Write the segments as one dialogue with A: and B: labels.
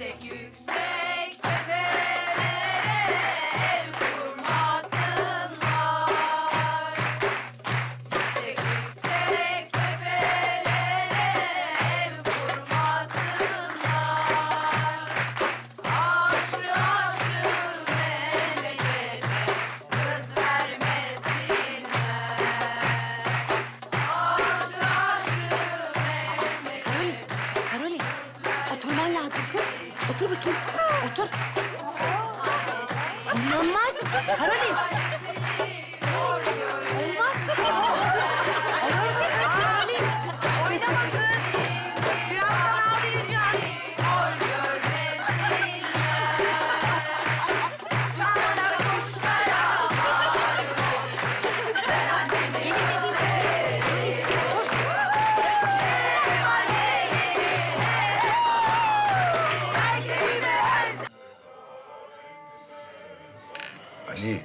A: Yüksek yüksek tepelere kurmasınlar. Yüksek yüksek tepelere ev kurmasınlar. Aşrı aşrı memlekete kız vermesinler. Aşrı aşrı
B: Karolin, Karolin. Oturman lazım kız. Otur bakayım. Otur. İnanmaz. Karolin.
C: Ali.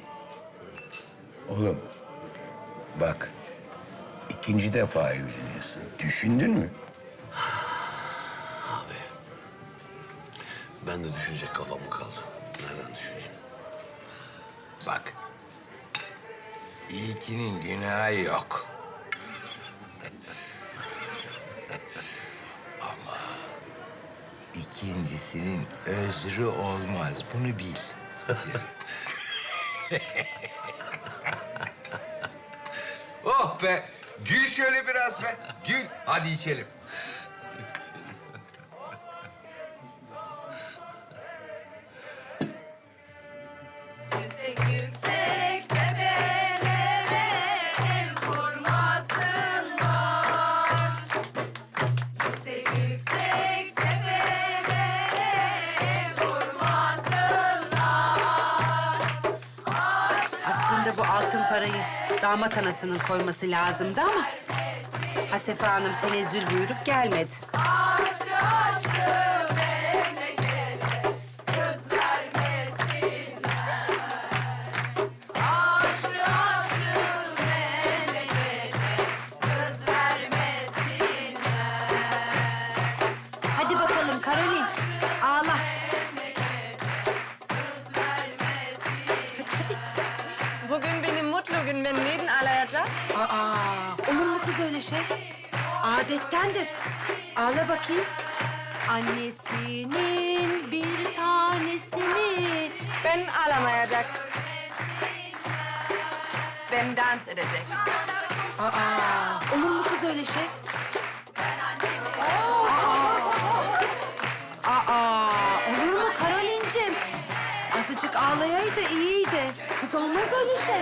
C: Oğlum. Bak. ikinci defa evleniyorsun. Düşündün mü?
D: Abi. Ben de düşünecek kafam mı kaldı? Nereden düşüneyim?
C: Bak. İlkinin günahı yok. Ama ikincisinin özrü olmaz. Bunu bil. oh be! Gül şöyle biraz be. Gül. Hadi içelim.
A: Yüksek yüksek
B: damat anasının koyması lazımdı ama... Hasefe Hanım tenezzül buyurup gelmedi. Aa, olur mu kız öyle şey? Adettendir. Ağla bakayım. Annesinin bir tanesini.
E: Ben ağlamayacak. Ben dans edecek.
B: Aa, olur mu kız öyle şey? Aa, olur mu Karolin'cim? Azıcık ağlayaydı iyiydi. Kız olmaz öyle şey.